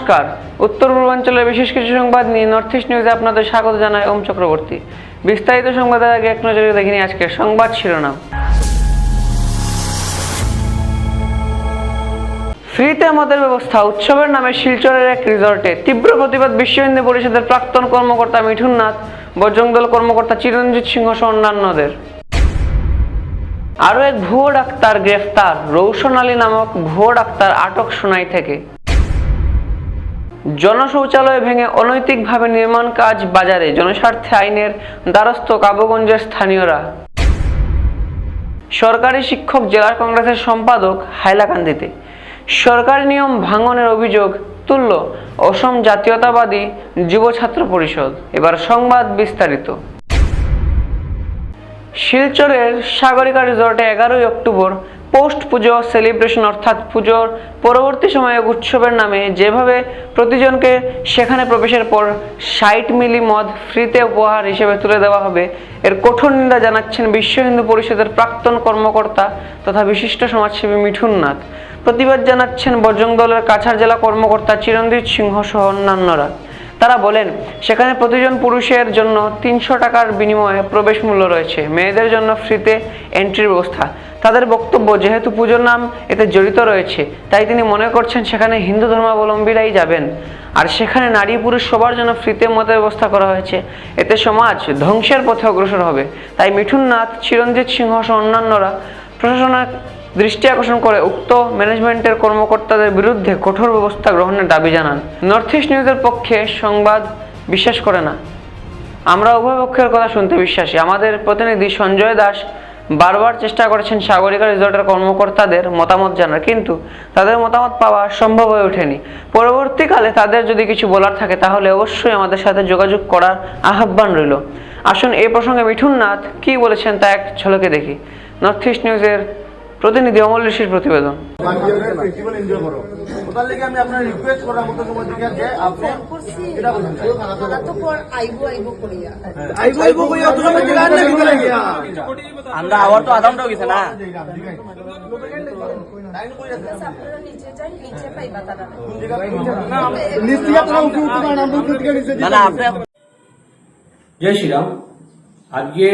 নমস্কার। উত্তর পূর্বাঞ্চলের বিশেষ কিছু সংবাদ নিয়ে নর্থ ইস্ট নিউজে আপনাদের স্বাগত জানায় ওম চক্রবর্তী। বিস্তারিত সংবাদের আগে এক নজরে দেখিনি আজকের সংবাদ শিরোনাম। ফ্রিতে মদের ব্যবস্থা, উৎসবের নামে শিলচরের এক রিসর্টে তীব্র প্রতিবাদ বিশ্ব হিন্দু পরিষদের প্রাক্তন কর্মকর্তা মিঠুন নাথ বজরং দল কর্মকর্তা চিরঞ্জিত সিংহ সহ অন্যান্যদের। আরও এক ভুয়ো ডাক্তার গ্রেফতার, রৌশন আলী নামক ভুয়ো ডাক্তার আটক সোনাই থেকে। জনশৌচালয় ভেঙে অনৈতিকভাবে নির্মাণ কাজ বাজারে, জনস্বার্থে আইনের দ্বারস্থ কাবুগঞ্জের স্থানীয়রা। সরকারি শিক্ষক জেলা কংগ্রেসের সম্পাদক হাইলাকান্দিতে। সরকারি নিয়ম ভাঙনের অভিযোগ তুলল অসম জাতীয়তাবাদী যুব ছাত্র পরিষদ। এবার সংবাদ বিস্তারিত। শিলচরের সাগরিকা রিসর্টে এগারোই অক্টোবর পোস্ট পুজো, সেলিব্রেশন অর্থাৎ পুজোর পরবর্তী সময়ে উৎসবের নামে যেভাবে প্রতিজনকে সেখানে প্রবেশের পর ষাট মিলি মদ ফ্রিতে উপহার হিসেবে তুলে দেওয়া হবে, এর কঠোর নিন্দা জানাচ্ছেন বিশ্ব হিন্দু পরিষদের প্রাক্তন কর্মকর্তা তথা বিশিষ্ট সমাজসেবী মিঠুন নাথ। প্রতিবাদ জানাচ্ছেন বজরং দলের কাছাড় জেলা কর্মকর্তা চিরঞ্জিত সিংহ সহ অন্যান্যরা। তারা বলেন, সেখানে প্রতিজন পুরুষের জন্য তিনশো টাকার বিনিময়ে প্রবেশ মূল্য রয়েছে। মেয়েদের জন্য ফ্রিতে এন্ট্রির ব্যবস্থা। তাদের বক্তব্য, যেহেতু পুজোর নাম এতে জড়িত রয়েছে, তাই তিনি মনে করছেন সেখানে হিন্দু ধর্মাবলম্বীরাই যাবেন। আর সেখানে নারী পুরুষ সবার জন্য ফ্রিতে মতের ব্যবস্থা করা হয়েছে। এতে সমাজ ধ্বংসের পথে অগ্রসর হবে। তাই মিঠুন নাথ, চিরঞ্জিত সিংহ সহ অন্যান্যরা প্রশাসনের দৃষ্টি আকর্ষণ করে উক্ত ম্যানেজমেন্টের কর্মকর্তাদের বিরুদ্ধে কঠোর ব্যবস্থা গ্রহণের দাবি জানান। নর্থ ইস্ট নিউজের পক্ষে সংবাদ বিশ্বাস করে না। আমরা উভয় পক্ষের কথা শুনতে বিশ্বাসী। আমাদের প্রতিনিধি সঞ্জয় দাস বারবার চেষ্টা করেছেন সাগরিকা রিসর্টের কর্মকর্তাদের মতামত জানার, কিন্তু তাদের মতামত পাওয়া সম্ভব হয়ে ওঠেনি। পরবর্তীকালে তাদের যদি কিছু বলার থাকে, তাহলে অবশ্যই আমাদের সাথে যোগাযোগ করার আহ্বান রইল। আসুন এই প্রসঙ্গে মিঠুন নাথ কী বলেছেন তা এক ঝলকে দেখি। নর্থ ইস্ট নিউজের প্রতিনিধি অমল ঋষির প্রতিবেদন। আমরা আবার তো আদামটাও গেছে না। জয় শ্রীরাম। আজকে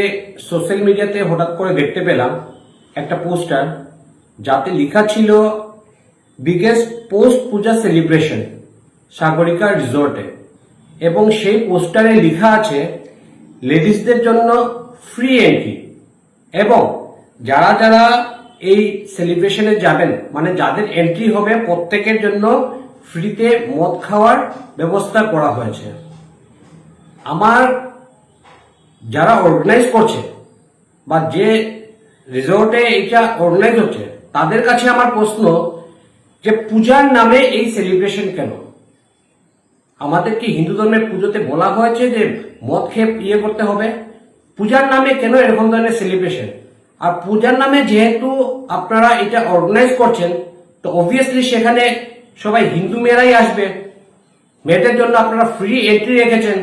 সোশ্যাল মিডিয়াতে হঠাৎ করে দেখতে পেলাম একটা পোস্টার যাতে লেখা ছিল biggest post puja celebration Sagarika রিসোর্টে এবং সেই পোস্টারে লেখা আছে লেডিসদের জন্য ফ্রি এন্ট্রি এবং যারা যারা এই সেলিব্রেশনে যাবেন মানে যাদের এন্ট্রি হবে প্রত্যেকের জন্য ফ্রিতে মদ খাওয়ার ব্যবস্থা করা হয়েছে। আমার যারা অর্গানাইজ করছে বা যে রিসোর্টে এটা অর্গানাইজ হচ্ছে। তাদের কাছে আমার প্রশ্ন যে পূজার নামে এই সেলিব্রেশন কেন? আমাদের কি হিন্দু ধর্মের পুজোতে বলা হয়েছে যে মদ খেয়ে ইয়ে করতে হবে। পূজার নামে কেন এরকম ধরনের সেলিব্রেশন আর পূজার নামে যেহেতু আপনারা এটা অর্গানাইজ করছেন, তো অবভিয়াসলি সেখানে সবাই হিন্দু মেয়েরাই আসবে। মেয়েদের জন্য আপনারা ফ্রি এন্ট্রি রেখেছেন।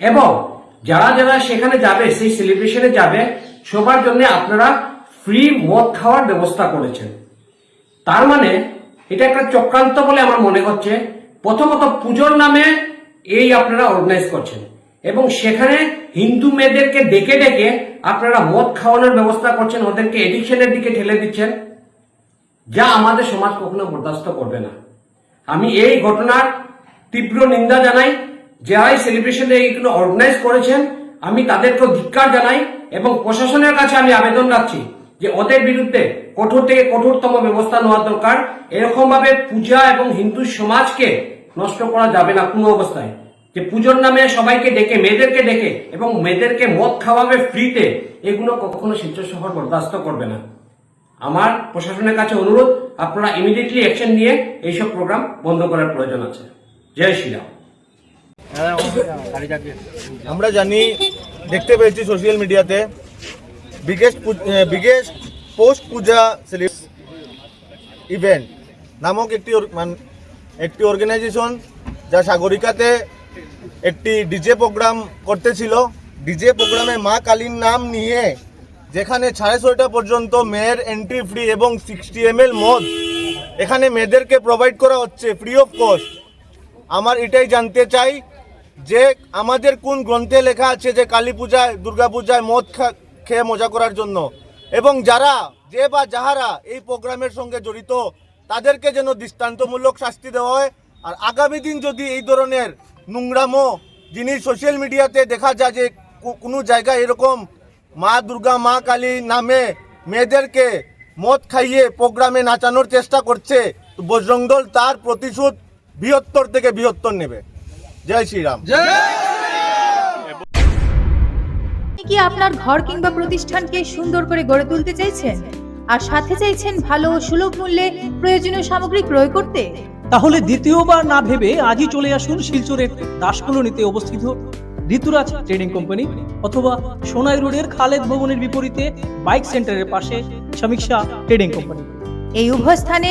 এবং যারা যারা সেখানে যাবে, সেই সেলিব্রেশনে যাবে সবার জন্য আপনারা ফ্রি মদ খাওয়ার ব্যবস্থা করেছেন। তার মানে এটা একটা চক্রান্ত বলে আমার মনে হচ্ছে। প্রথমত পুজোর নামে এই আপনারা অর্গানাইজ করছেন এবং সেখানে হিন্দু মেয়েদেরকে ডেকে ডেকে আপনারা মদ খাওয়ানোর ব্যবস্থা করছেন, ওদেরকে এডিকশনের দিকে ঠেলে দিচ্ছেন, যা আমাদের সমাজ কখনো বরদাস্ত করবে না। আমি এই ঘটনার তীব্র নিন্দা জানাই। যারাই সেলিব্রেশন এইগুলো অর্গানাইজ করেছেন আমি তাদেরকে ধিক্কার জানাই এবং প্রশাসনের কাছে আমি আবেদন রাখছি যে ওদের বিরুদ্ধে কঠোর থেকে কঠোরতম ব্যবস্থা নেওয়া দরকার। এরকম ভাবে পূজা এবং হিন্দু সমাজকে নষ্ট করা যাবে না কোনো অবস্থায়। যে পুজোর নামে সবাইকে ডেকে, মেয়েদেরকে ডেকে এবং মেয়েদেরকে মদ খাওয়াবে ফ্রিতে এগুলো কখনো শিলচর শহর বরদাস্ত করবে না। আমার প্রশাসনের কাছে অনুরোধ, আপনারা ইমিডিয়েটলি অ্যাকশন নিয়ে এইসব প্রোগ্রাম বন্ধ করার প্রয়োজন আছে। জয় শ্রীরাম। আমরা জানি, দেখতে পেয়েছি সোশ্যাল মিডিয়াতে biggest biggest post puja event নামক একটি মান- একটি অর্গানাইজেশন যা সাগরিকাতে একটি ডিজে প্রোগ্রাম করতেছিল। ডিজে প্রোগ্রামে মা কালীর নাম নিয়ে যেখানে সাড়ে ছয়টা পর্যন্ত মেয়ের এন্ট্রি ফ্রি এবং সিক্সটি এম এল মদ এখানে মেয়েদেরকে প্রোভাইড করা হচ্ছে ফ্রি অফ কস্ট আমার এটাই জানতে চাই যে আমাদের কোন গ্রন্থে লেখা আছে যে কালী পূজায়, দুর্গা পূজায় মদ খেয়ে মজা করার জন্য। এবং যারা যে বা যাহারা এই প্রোগ্রামের সঙ্গে জড়িত, তাদেরকে যেন দৃষ্টান্তমূলক শাস্তি দেওয়া হয়। আর আগামী দিন যদি এই ধরনের নোংরামো জিনিস সোশ্যাল মিডিয়াতে দেখা যায় যে কোনো জায়গায় এরকম মা দুর্গা, মা কালী নামে মেয়েদেরকে মদ খাইয়ে প্রোগ্রামে নাচানোর চেষ্টা করছে বজরং তার প্রতিশোধ বৃহত্তর থেকে বৃহত্তর নেবে। জয় শ্রীরাম। কি আপনার ঘর কিংবা প্রতিষ্ঠানকে সুন্দর করে গড়ে তুলতে চাইছেন? আর সাথে চাইছেন ভালো ও সুলভ মূল্যে প্রয়োজনীয় সামগ্রী ক্রয় করতে? তাহলে দ্বিতীয়বার না ভেবে আজই চলে আসুন শিলচরের দাসকলোনিতে অবস্থিত ঋতুরাজ ট্রেডিং কোম্পানি অথবা সোনাই রোডের খালেদ ভবনের বিপরীতে বাইক সেন্টারের পাশে সমীক্ষা ট্রেডিং কোম্পানি। এই উভয় স্থানে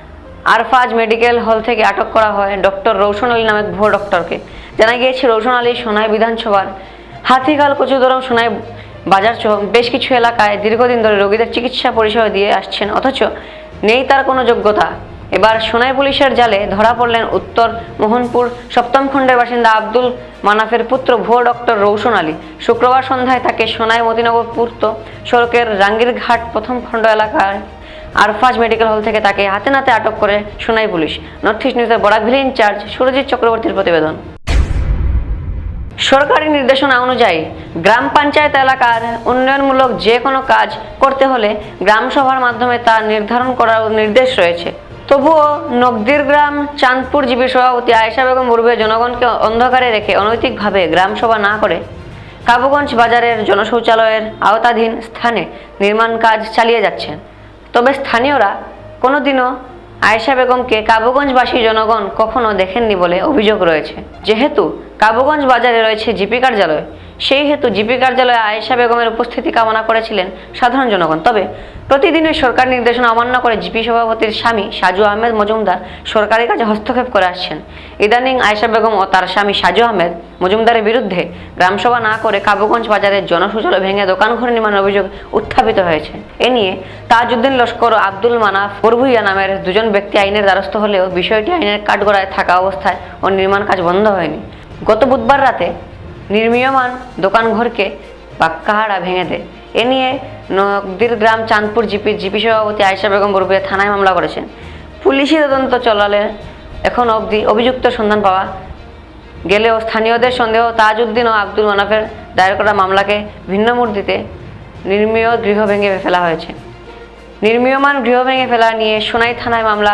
আরফাজ মেডিকেল হল থেকে আটক করা হয় ডক্টর রৌশন আলী নামে ভুয়ো ডক্টরকে। জানা গিয়েছে রৌশন আলী সোনাই বিধানসভার হাতিখাল, কচুদরম, সোনাই বাজার সহ বেশ কিছু এলাকায় দীর্ঘদিন ধরে রোগীদের চিকিৎসা পরিষেবা দিয়ে আসছেন, অথচ নেই তার কোনো যোগ্যতা। এবার সোনাই পুলিশের জালে ধরা পড়লেন উত্তর মোহনপুর সপ্তম খণ্ডের বাসিন্দা আব্দুল মানাফের পুত্র ভুয়ো ডক্টর রৌশন আলী। শুক্রবার সন্ধ্যায় তাকে সোনাই মতিনগর পূর্ত সড়কের রাঙ্গির ঘাট প্রথম খণ্ড এলাকায় আরফাজ মেডিকেল হল থেকে তাকে হাতে নাতে আটক করে সোনাই পুলিশ। নর্থ ইস্ট নিউজের বরাকভিলি ইনচার্জ সুরজিৎ চক্রবর্তীর প্রতিবেদন। সরকারি নির্দেশনা অনুযায়ী গ্রাম পঞ্চায়েত এলাকার উন্নয়নমূলক যে কোনো কাজ করতে হলে গ্রাম সভার মাধ্যমে তা নির্ধারণ করার নির্দেশ রয়েছে। তবুও নগদির গ্রাম চাঁদপুর জিবি সভাপতি আয়েশা বেগম মুরবে জনগণকে অন্ধকারে রেখে অনৈতিকভাবে গ্রাম সভা না করে কাবুগঞ্জ বাজারের জনশৌচালয়ের আওতাধীন স্থানে নির্মাণ কাজ চালিয়ে যাচ্ছেন তবে স্থানীয়রা কোনোদিনও আয়েশা বেগমকে কাবুগঞ্জবাসী জনগণ কখনো দেখেননি বলে অভিযোগ রয়েছে। যেহেতু কাবুগঞ্জ বাজারে রয়েছে জিপি কার্যালয় সেই হেতু জিপি কার্যালয়ে আয়েশা বেগমের উপস্থিতি কামনা করেছিলেন সাধারণ জনগণ। তবে প্রতিদিনের সরকার নির্দেশনা অমান্য করে জিপি সভাপতির স্বামী সাজু আহমেদ মজুমদার সরকারি কাজে হস্তক্ষেপ করে আসছেন। ইদানিং আয়েশা বেগম ও তার স্বামী সাজু আহমেদ মজুমদারের বিরুদ্ধে গ্রামসভা না করে কাবুগঞ্জ বাজারের জনশৌচালয় ভেঙে দোকানঘর নির্মাণের অভিযোগ উত্থাপিত হয়েছে। এ নিয়ে তাজউদ্দিন লস্কর ও আব্দুল মানাফ বরভুইয়া নামের দুজন ব্যক্তি আইনের দ্বারস্থ হলেও বিষয়টি আইনের কাঠগড়ায় থাকা অবস্থায় ও নির্মাণ কাজ বন্ধ হয়নি। গত বুধবার রাতে নির্মীয়মান দোকানঘরকে পাক্কাহাড়া ভেঙে দেয়। এ নিয়ে নকদির গ্রাম চাঁদপুর জিপি জিপি সভাপতি আয়েশা বেগম বরভুইয়া থানায় মামলা করেছেন। পুলিশি তদন্ত চলালে এখন অবধি অভিযুক্ত সন্ধান পাওয়া গেলেও স্থানীয়দের সন্দেহ তাজউদ্দিন ও আব্দুল মানাফের দায়ের করা মামলাকে ভিন্ন মূর্তিতে নির্মীয় গৃহ ভেঙে ফেলা হয়েছে। নির্মীয়মান গৃহ ভেঙে ফেলা নিয়ে সোনাই থানায় মামলা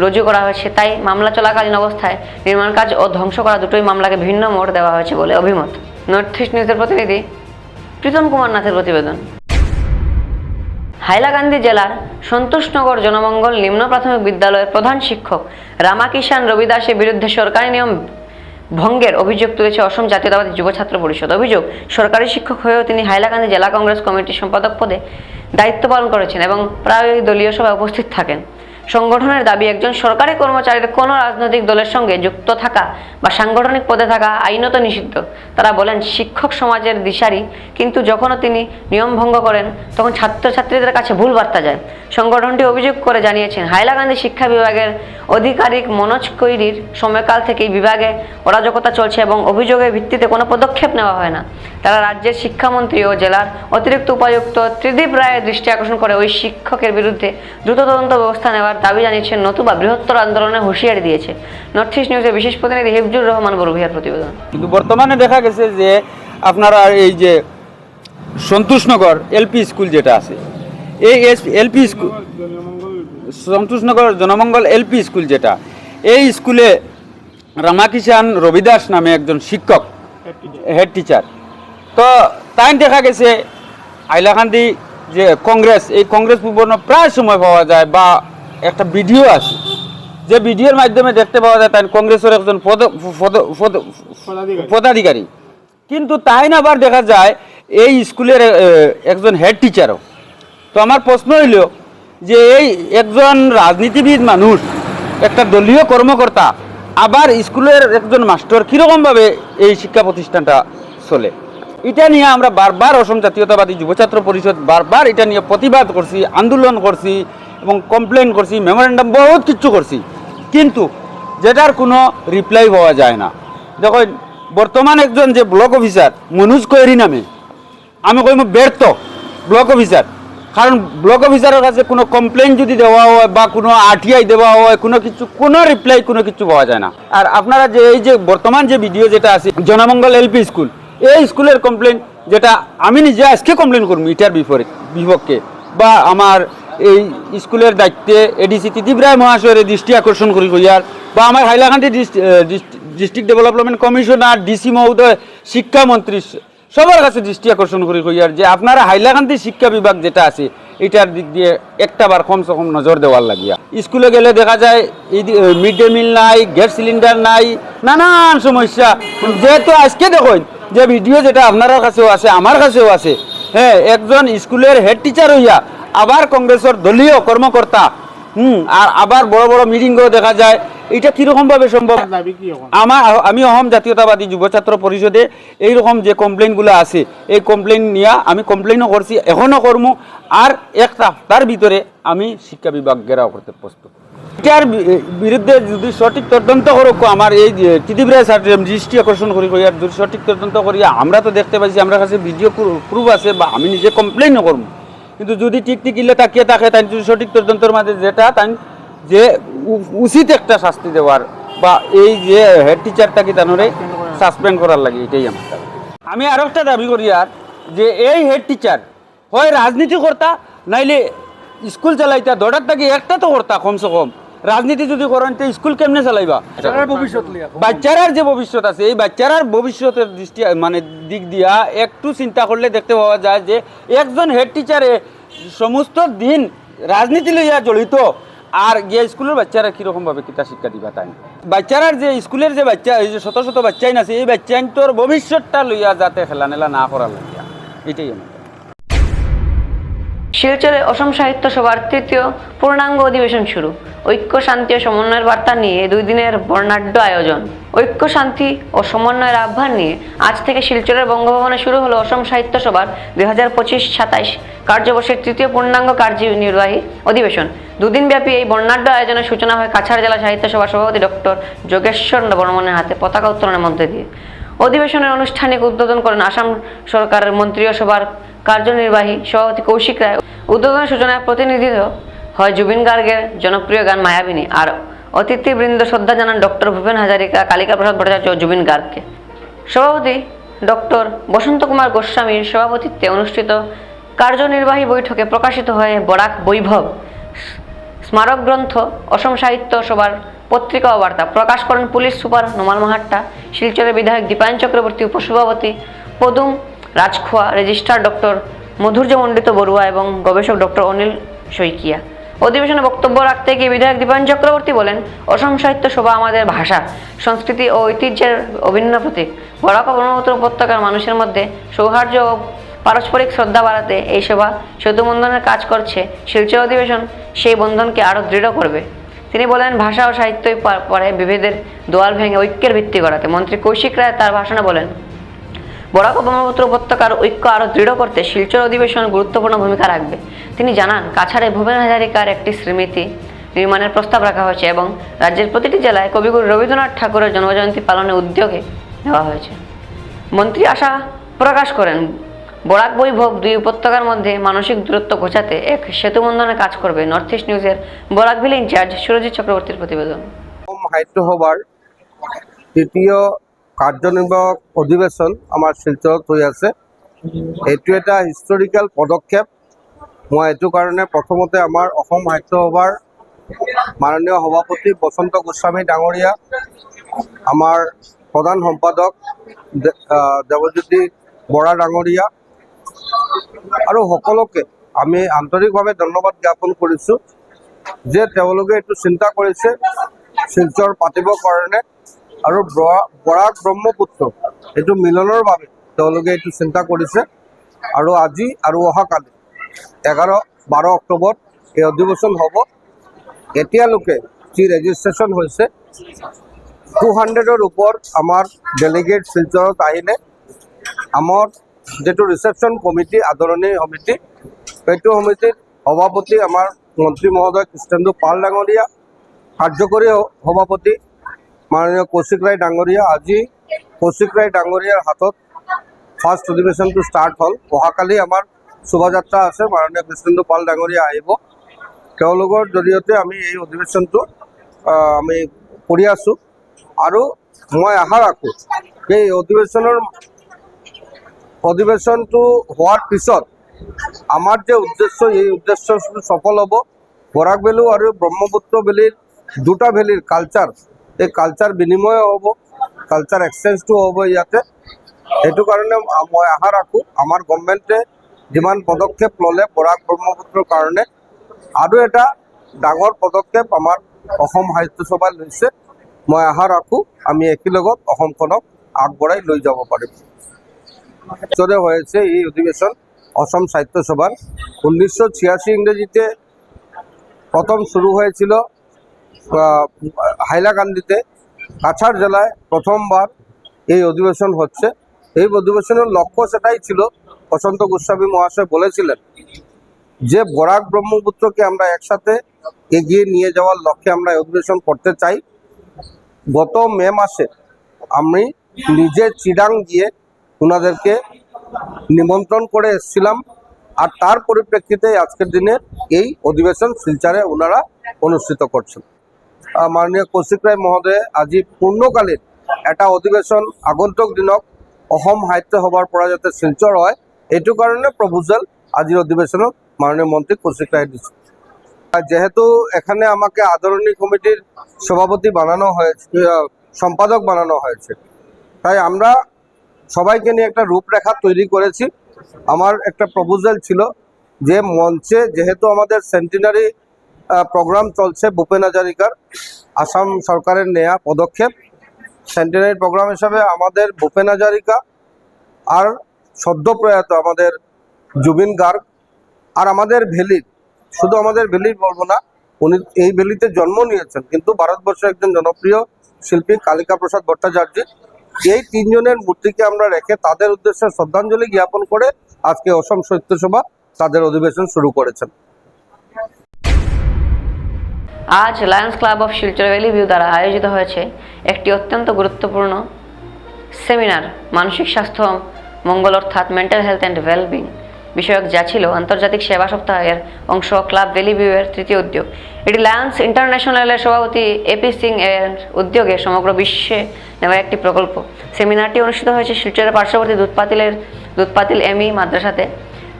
রুজু করা হয়েছে। তাই মামলা চলাকালীন অবস্থায় নির্মাণ কাজ ও ধ্বংস করা দুটোই মামলাকে ভিন্ন মোড় দেওয়া হয়েছে বলে অভিমত। নর্থ ইস্ট নিউজের প্রতিনিধি প্রীতম কুমার নাথের প্রতিবেদন। হাইলাকান্দি জেলার সন্তোষনগর জনমঙ্গল নিম্ন প্রাথমিক বিদ্যালয়ের প্রধান শিক্ষক রামাকিষান রবি দাসের বিরুদ্ধে সরকারি নিয়ম ভঙ্গের অভিযোগ তুলেছে অসম জাতীয়তাবাদী যুব ছাত্র পরিষদ। অভিযোগ, সরকারি শিক্ষক হয়েও তিনি হাইলাকান্দি জেলা কংগ্রেস কমিটির সম্পাদক পদে দায়িত্ব পালন করেছেন এবং প্রায়ই দলীয় সভায় উপস্থিত থাকেন। সংগঠনের দাবি, একজন সরকারি কর্মচারীর কোনো রাজনৈতিক দলের সঙ্গে যুক্ত থাকা বা সাংগঠনিক পদে থাকা আইনত নিষিদ্ধ। তারা বলেন, শিক্ষক সমাজের দিশারি, কিন্তু যখনও তিনি নিয়ম ভঙ্গ করেন, তখন ছাত্রছাত্রীদের কাছে ভুল বার্তা যায়। সংগঠনটি অভিযোগ করে জানিয়েছেন হাইলাকান্দি শিক্ষা বিভাগের আধিকারিক মনোজ কৈরির সময়কাল থেকেই বিভাগে অরাজকতা চলছে এবং অভিযোগের ভিত্তিতে কোনো পদক্ষেপ নেওয়া হয় না। তারা রাজ্যের শিক্ষামন্ত্রী ও জেলার অতিরিক্ত উপায়ুক্ত ত্রিদীপ রায়ের দৃষ্টি আকর্ষণ করে ওই শিক্ষকের বিরুদ্ধে দ্রুত তদন্ত ব্যবস্থা নেওয়ার দাবি জানিয়েছেন, নতুবা বৃহত্তর আন্দোলনে হুঁশিয়ারি দিয়েছে। নর্থ ইস্ট নিউজের বিশেষ প্রতিনিধি হিফজুর রহমান বরভিয়ার প্রতিবেদন। কিন্তু বর্তমানে দেখা গেছে যে আপনারা এই যে সন্তোষনগর এলপি স্কুল যেটা আছে, এই LP school Santoshnagar Janamangal LP school যেটা, এই স্কুলে রামাকিষান রবিদাস নামে একজন শিক্ষক হেড টিচার তো তাই দেখা গেছে আইলাকান্দি যে কংগ্রেস, এই কংগ্রেস ভবন প্রায় সময় পাওয়া যায় বা একটা ভিডিও আছে। যে ভিডিওর মাধ্যমে দেখতে পাওয়া যায় তাই কংগ্রেসের একজন পদ পদ- পদ- পদাধিকারী। কিন্তু তাই না আবার দেখা যায় এই স্কুলের একজন হেড টিচারও তো আমার প্রশ্ন হইল যে এই একজন রাজনীতিবিদ মানুষ একটা দলীয় কর্মকর্তা আবার স্কুলের একজন মাস্টার কীরকমভাবে এই শিক্ষা প্রতিষ্ঠানটা চলে? এটা নিয়ে আমরা বারবার অসম জাতীয়তাবাদী যুবছাত্র পরিষদ বারবার এটা নিয়ে প্রতিবাদ করছি আন্দোলন করছি এবং কমপ্লেন করছি মেমোরেন্ডাম বহুত কিছু করছি। কিন্তু যেটার কোনো রিপ্লাই পাওয়া যায় না। দেখুন বর্তমান একজন যে ব্লক অফিসার মনোজ কৈরি নামে, আমি কইম ব্যর্থ ব্লক অফিসার কারণ ব্লক অফিসারের কাছে কোনো কমপ্লেন যদি দেওয়া হয় বা কোনো আরটিআই দেওয়া হয়, কোনো কিছু, কোনো রিপ্লাই কোনো কিছু পাওয়া যায় না। আর আপনারা যে, এই যে বর্তমান যে ভিডিও যেটা আছে, জনমঙ্গল এলপি স্কুল, এই স্কুলের কমপ্লেন যেটা আমি নিজে আজকে কমপ্লেন করব, এটার বিপরীত বিপক্ষে। বা আমার এই স্কুলের দায়িত্বে এডিসি তিতিব রায় মহাশয়ের দৃষ্টি আকর্ষণ করি কইয়ার। বা আমার Hailakandi district development commissioner DC মহোদয়, শিক্ষামন্ত্রী সবার কাছে দৃষ্টি আকর্ষণ করি কইয়ার যে আপনারা হাইলাকান্দি শিক্ষা বিভাগ যেটা আছে এটার দিক দিয়ে একটা বার কমসে কম নজর দেওয়ার লাগিয়া। স্কুলে গেলে দেখা যায় মিড ডে মিল নাই গ্যাস সিলিন্ডার নাই, নানান সমস্যা। যেহেতু আজকে দেখুন যে ভিডিও যেটা আপনার কাছেও আছে আমার কাছেও আছে হ্যাঁ একজন স্কুলের হেড টিচার হইয়া আবার কংগ্রেসের দলীয় কর্মকর্তা হুম আর আবার বড় বড় মিটিংও দেখা যায় এটা কীরকম ভাবে সম্ভব আমার আমি অসম জাতীয়তাবাদী যুব ছাত্র পরিষদে এইরকম যে কমপ্লেইনগুলো আছে এই কমপ্লেইন নিয়ে আমি কমপ্লেইনও করছি এখনও কর্ম আর এক সপ্তাহের ভিতরে আমি শিক্ষা বিভাগ ঘেরাও করতে প্রস্তুত। এটার বিরুদ্ধে যদি সঠিক তদন্ত করুক আমার এই স্যার দৃষ্টি আকর্ষণ করি করি আর যদি সঠিক তদন্ত করি আমরা তো দেখতে পাইছি আমরা কাছে ভিডিও প্রুফ আছে বা আমি নিজে কমপ্লেইনও করব কিন্তু যদি ইলে তাকিয়ে থাকে তাই যদি সঠিক তদন্তের মাঝে যেটা তাই যে উচিত একটা শাস্তি দেওয়ার বা এই যে হেড টিচারটাকে তানোরে সাসপেন্ড করার লাগে, এটাই আমার। আমি আরও একটা দাবি করি আর, যে এই হেড টিচার হয় রাজনীতি কর্তা নাইলে স্কুল চালাইতা দৌড়ার থাকি একটা তো কর্তা, কমসে কম রাজনীতি যদি করেন তো স্কুল কেমনে চালাইবা? বাচ্চারার যে ভবিষ্যৎ আছে এই বাচ্চারার ভবিষ্যতের দৃষ্টি মানে দিক দিয়া একটু চিন্তা করলে দেখতে পাওয়া যায় যে একজন হেড টিচারে সমস্ত দিন রাজনীতি লইয়া জড়িত আর গিয়ে স্কুলের বাচ্চারা কীরকম ভাবে কিতা শিক্ষা দিবা তাই বাচ্চারার যে স্কুলের যে বাচ্চা এই যে শত শত বাচ্চাই আছে এই বাচ্চাইন তোর ভবিষ্যৎটা লইয়া যাতে খেলা খেলানেলা না করার লাগিয়া এটাই আমার। শিলচরে অসম সাহিত্য সভার তৃতীয় পূর্ণাঙ্গ অধিবেশন শুরু। ঐক্য, শান্তি ও সমন্বয়ের বার্তা নিয়ে দুই দিনের বর্ণাঢ্য আয়োজন। ঐক্য, শান্তি ও সমন্বয়ের আহ্বান নিয়ে আজ থেকে শিলচরের বঙ্গভবনে শুরু হলো অসম সাহিত্য সভার দুই হাজার পঁচিশ সাতাইশ কার্যবর্ষের তৃতীয় পূর্ণাঙ্গ কার্যনির্বাহী অধিবেশন। দুদিনব্যাপী এই বর্ণাঢ্য আয়োজনের সূচনা হয় কাছাড় জেলা সাহিত্য সভার সভাপতি ডক্টর যোগেশ্বর বর্মনের হাতে পতাকা উত্তোলনের মধ্যে দিয়ে। অধিবেশনের আনুষ্ঠানিক উদ্বোধন করেন আসাম সরকারের মন্ত্রীয় সভার কার্যনির্বাহী সভাপতি কৌশিক রায়। উদ্বোধনের সূচনায় প্রতিনিধিত্ব হয় জুবিন গার্গের জনপ্রিয় গান মায়াবিনী আর অতিথিবৃন্দ শ্রদ্ধা জানান ডক্টর ভূপেন হাজারিকা, কালিকা প্রসাদ ভট্টাচার্য ও জুবিন গার্গকে। সভাপতি ডক্টর বসন্ত কুমার গোস্বামীর সভাপতিত্বে অনুষ্ঠিত কার্যনির্বাহী বৈঠকে প্রকাশিত হয়ে বরাক বৈভব স্মারক গ্রন্থ, অসম সাহিত্য সভার পত্রিকা ও বার্তা। প্রকাশ করেন পুলিশ সুপার নোমাল মাহাট্টা, শিলচরের বিধায়ক দীপায়ন চক্রবর্তী উপসভাপতি পদুম রাজখোয়া, রেজিস্ট্রার ডক্টর মধুর্যমণ্ডিত বড়ুয়া এবং গবেষক ডক্টর অনিল শইকিয়া। অধিবেশনে বক্তব্য রাখতে গিয়ে বিধায়ক দীপায়ন চক্রবর্তী বলেন অসম সাহিত্য সভা আমাদের ভাষা, সংস্কৃতি ও ঐতিহ্যের অভিন্ন প্রতীক। বরাক ব্রহ্মপুত্র উপত্যকার মানুষের মধ্যে সৌহার্দ্য ও পারস্পরিক শ্রদ্ধা বাড়াতে এই সভা সেতু বন্ধনের কাজ করছে। শিলচর অধিবেশন সেই বন্ধনকে আরও দৃঢ় করবে। তিনি বলেন, ভাষা ও সাহিত্যই পরে বিভেদের দোয়াল ভেঙে ঐক্যের ভিত্তি করাতে মন্ত্রী কৌশিক রায় তার ভাষণে বলেন বরাক ও ব্রহ্মপুত্র উপত্যকার ঐক্য আরও দৃঢ় করতে শিলচর অধিবেশন গুরুত্বপূর্ণ ভূমিকা রাখবে। তিনি জানান, কাছাড়ে ভুবন হাজারিকার একটি স্মৃতি নির্মাণের প্রস্তাব রাখা হয়েছে এবং রাজ্যের প্রতিটি জেলায় কবিগুরু রবীন্দ্রনাথ ঠাকুরের জন্মজয়ন্তী পালনের উদ্যোগে নেওয়া হয়েছে। মন্ত্রী আশা প্রকাশ করেন, বরাক বৈভব দুই উপত্যকার মধ্যে মানসিক দূরত্ব ঘোচাতে এক সেতু বন্ধনে কাজ করবে নর্থ ইস্ট নিউজের বরাক বরাকভিল ইনচার্জ সুরজিৎ চক্রবর্তীর প্রতিবেদন। সাহিত্য তৃতীয় কাৰ্যনিৰ্বাহক অধিৱেশন আমাৰ শিলচৰত হৈ আছে। এইটো এটা হিষ্টৰিকেল পদক্ষেপ। মই এইটো কাৰণে প্ৰথমতে আমাৰ অসম সাহিত্য মাননীয় সভাপতি বসন্ত গোস্বামী ডাঙৰীয়া, আমাৰ প্ৰধান সম্পাদক দেৱজ্যোতি বৰা ডাঙৰীয়া আৰু সকলোকে আমি আন্তৰিকভাৱে ধন্যবাদ জ্ঞাপন কৰিছোঁ যে তেওঁলোকে এইটো চিন্তা কৰিছে, শিলচৰ পাতিবৰ কাৰণে। আৰু বৰ- বৰাক ব্ৰহ্মপুত্ৰ। এইটো মিলনৰ বাবে তেওঁলোকে এইটো চিন্তা কৰিছে। আৰু আজি আৰু অহাকালি, এঘাৰ, বাৰ অক্টোবৰত এই অধিৱেশন হ'ব। এতিয়ালৈকে যি ৰেজিষ্ট্ৰেশ্যন হৈছে টু হাণ্ড্ৰেডৰ ওপৰত আমাৰ ডেলিগেট শিলচৰত আহিলে। আমাৰ যিটো ৰিচেপশ্যন কমিটি আদৰণি সমিতি, সেইটো সমিতিত সভাপতি আমাৰ মন্ত্ৰী মহোদয় কৃষ্ণেন্দু পাল ডাঙৰীয়া, কাৰ্যকৰী সভাপতি মাননীয় কৌশিক ৰায় ডাঙৰীয়া আজি কৌশিক ৰায় ডাঙৰীয়াৰ হাতত ফাৰ্ষ্ট অধিৱেশনটো ষ্টাৰ্ট হ'ল। অহাকালি আমাৰ শোভাযাত্ৰা আছে, মাননীয় কৃষ্ণেন্দু পাল ডাঙৰীয়া আহিব। তেওঁলোকৰ জৰিয়তে আমি এই অধিৱেশনটো আমি কৰি আছোঁ। আৰু মই আশা ৰাখোঁ, এই অধিৱেশনৰ অধিৱেশনটো হোৱাৰ পিছত আমাৰ যে উদ্দেশ্য, এই উদ্দেশ্যটো সফল হ'ব, বৰাক ভেলু আৰু ব্ৰহ্মপুত্ৰ ভেলীৰ দুটা ভেলীৰ কালচাৰ এই কালচাৰ বিনিময় হ'ব কালচাৰ এক্সচেঞ্জটো হ'ব ইয়াতে। সেইটো কাৰণে মই আশা ৰাখোঁ, আমাৰ গভমেণ্টে যিমান পদক্ষেপ ল'লে বৰাক ব্ৰহ্মপুত্ৰৰ কাৰণে, আৰু এটা ডাঙৰ পদক্ষেপ আমাৰ অসম সাহিত্য সভাই লৈছে, মই আশা ৰাখোঁ আমি একেলগত অসমখনক আগবঢ়াই লৈ যাব পাৰিম। বছরে হয়েছে এই অধিবেশন অসম সাহিত্য সভার উনিশশো ছিয়াশি ইংরেজিতে প্রথম শুরু হয়েছিল হাইলাকান্দিতে কাছাড় জেলায় প্রথমবার এই অধিবেশন হচ্ছে। এই অধিবেশনের লক্ষ্য সেটাই ছিল, বসন্ত গোস্বামী মহাশয় বলেছিলেন যে, বরাক ব্রহ্মপুত্রকে আমরা একসাথে এগিয়ে নিয়ে যাওয়ার লক্ষ্যে আমরা অধিবেশন করতে চাই। গত মে মাসে আমি নিজে চিরাং গিয়ে ওনাদেরকে নিমন্ত্রণ করে এসেছিলাম আর তার পরিপ্রেক্ষিতে আজকের দিনে এই অধিবেশন শিলচারে ওনারা অনুষ্ঠিত করছেন। মাননীয় কৌশিক রায় মহোদয়ে, আজি পূৰ্ণকালীন এটা অধিৱেশন আগন্তুক দিনক অসম সাহিত্য সভাৰ পৰা যাতে শিলচৰ হয়, এইটো কাৰণে প্ৰপোজেল আজিৰ অধিৱেশনত মাননীয় মন্ত্রী কৌশিক রায় দিচ্ছে যেহেতু এখানে আমাকে আদরণী কমিটির সভাপতি বানানো হয়েছে সম্পাদক বানানো হয়েছে। তাই আমরা সবাইকে নিয়ে একটা রূপরেখা তৈরি করেছি। আমার একটা প্রপোজাল ছিল যে মঞ্চে যেহেতু আমাদের সেন্টিনারি প্রোগ্রাম চলছে ভূপেন হাজারিকার। আসাম সরকারের নেয়া পদক্ষেপ। সেন্টিনারি প্রোগ্রাম হিসাবে আমাদের ভূপেন হাজারিকা আর সদ্য প্রয়াত আমাদের জুবিন গার্গ আর আমাদের ভ্যালির শুধু আমাদের ভ্যালির বলব না, উনি এই ভ্যালিতে জন্ম নিয়েছেন, কিন্তু ভারতবর্ষের একজন জনপ্রিয় শিল্পী কালিকা প্রসাদ ভট্টাচার্য। এই তিনজনের মূর্তিকে আমরা রেখে তাদের উদ্দেশ্যে শ্রদ্ধাঞ্জলি জ্ঞাপন করে আজকে অসম সাহিত্য তাদের অধিবেশন শুরু করেছেন। আজ Lions Club of Silchar valley view দ্বারা আয়োজিত হয়েছে একটি অত্যন্ত গুরুত্বপূর্ণ সেমিনার, মানসিক স্বাস্থ্য, মঙ্গল অর্থাৎ মেন্টাল হেলথ অ্যান্ড ওয়েলবিং বিষয়ক যা ছিল আন্তর্জাতিক সেবা সপ্তাহের অংশ ক্লাব ভ্যালি তৃতীয় উদ্যোগ। এটি লায়ন্স ইন্টারন্যাশনালের সভাপতি এপি সিং এর উদ্যোগে সমগ্র বিশ্বে নেওয়া একটি প্রকল্প। সেমিনারটি অনুষ্ঠিত হয়েছে শিলচরের পার্শ্ববর্তী দুধপাতিলের দুধপাতিল এমই মাদ্রাসাতে।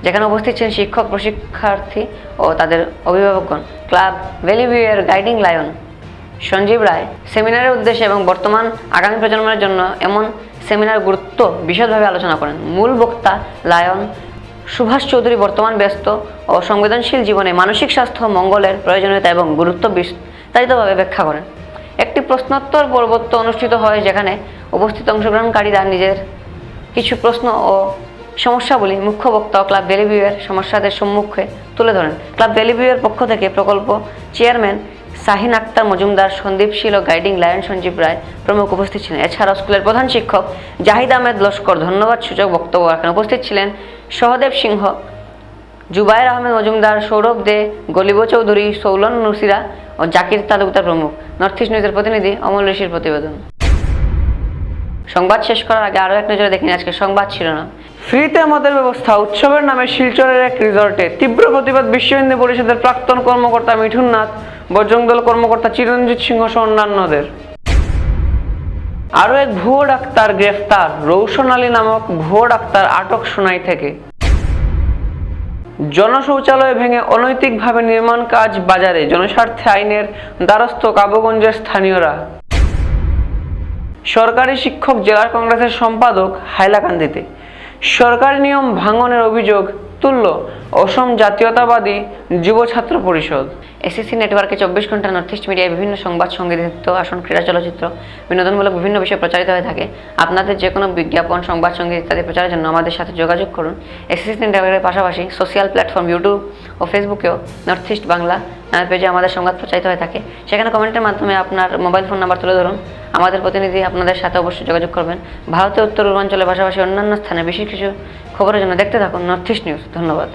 যেখানে উপস্থিত ছিলেন শিক্ষক, প্রশিক্ষার্থী ও তাদের অভিভাবকগণ। ক্লাব ভ্যালি ভিউয়ের গাইডিং লায়ন সঞ্জীব রায়। সেমিনারের উদ্দেশ্যে এবং বর্তমান আগামী প্রজন্মের জন্য এমন সেমিনার গুরুত্ব বিশদভাবে আলোচনা করেন। মূল বক্তা লায়ন সুভাষ চৌধুরী বর্তমান ব্যস্ত ও সংবেদনশীল জীবনে মানসিক স্বাস্থ্য, মঙ্গলের প্রয়োজনীয়তা এবং গুরুত্ব বিস্তারিতভাবে ব্যাখ্যা করেন। একটি প্রশ্নোত্তর পর্বত্য অনুষ্ঠিত হয় যেখানে উপস্থিত অংশগ্রহণকারীরা নিজের কিছু প্রশ্ন ও সমস্যাবলী মুখ্য বক্তা ক্লাব বেলিভিউয়ের সমস্যাদের সম্মুখে তুলে ধরেন। ক্লাব বেলিভিউয়ের পক্ষ থেকে প্রকল্প chairman Shahin Akhtar Majumdar, Sandip Sil guiding lion Sanjib Roy প্রমুখ উপস্থিত ছিলেন। এছাড়াও স্কুলের প্রধান শিক্ষক জাহিদ আহমেদ লস্কর, ধন্যবাদ সূচক বক্তব্য রাখেন। উপস্থিত ছিলেন সহদেব সিংহ জুবাইর আহমেদ মজুমদার, সৌরভ দে, গলিব চৌধুরী, সৌলন নুসিরা ও জাকির তালুকদার প্রমুখ। নর্থ ইস্ট নিউজের প্রতিনিধি অমল ঋষির প্রতিবেদন। সংবাদ শেষ করার আগে আরও এক নজরে দেখেন আজকে সংবাদ শিরোনাম। ফ্রিতে মদের ব্যবস্থা, উৎসবের নামে শিলচরের এক রিসর্টে। তীব্র প্রতিবাদ বিশ্ব হিন্দু পরিষদের প্রাক্তন কর্মকর্তা মিঠুন নাথ বজরং দল কর্মকর্তা চিরঞ্জিত সিংহ সহ অন্যান্যদের। আরও এক ভুয়ো ডাক্তার গ্রেফতার রৌশন আলী নামক ভুয়ো ডাক্তার আটক সোনাই থেকে। জনশৌচালয় ভেঙে অনৈতিকভাবে নির্মাণ কাজ বাজারে, জনস্বার্থে আইনের দ্বারস্থ কাবুগঞ্জের স্থানীয়রা। সরকারি শিক্ষক জেলা কংগ্রেসের সম্পাদক হাইলাকান্দিতে। সরকারি নিয়ম ভাঙনের অভিযোগ তুলল অসম জাতীয়তাবাদী যুব ছাত্র পরিষদ। এসএসসি নেটওয়ার্কে চব্বিশ ঘণ্টা নর্থ ইস্ট মিডিয়ায় বিভিন্ন সংবাদ সংগীত আসন ক্রীড়া চলচ্চিত্র, বিনোদনমূলক বিভিন্ন বিষয় প্রচারিত হয়ে থাকে। আপনাদের যে কোনো বিজ্ঞাপন, সংবাদ সংগীত ইত্যাদি প্রচারের জন্য আমাদের সাথে যোগাযোগ করুন। এসএসসি নেটওয়ার্কের পাশাপাশি সোশ্যাল প্ল্যাটফর্ম ইউটিউব ও ফেসবুকেও নর্থ ইস্ট বাংলা পেজে আমাদের সংবাদ প্রচারিত হয়ে থাকে। সেখানে কমেন্টের মাধ্যমে আপনার মোবাইল ফোন নাম্বার তুলে ধরুন। আমাদের প্রতিনিধি আপনাদের সাথে অবশ্যই যোগাযোগ করবেন। ভারতের উত্তর পূর্বাঞ্চলের পাশাপাশি অন্যান্য স্থানে বিশেষ কিছু খবরের জন্য দেখতে থাকুন নর্থ ইস্ট নিউজ ধন্যবাদ।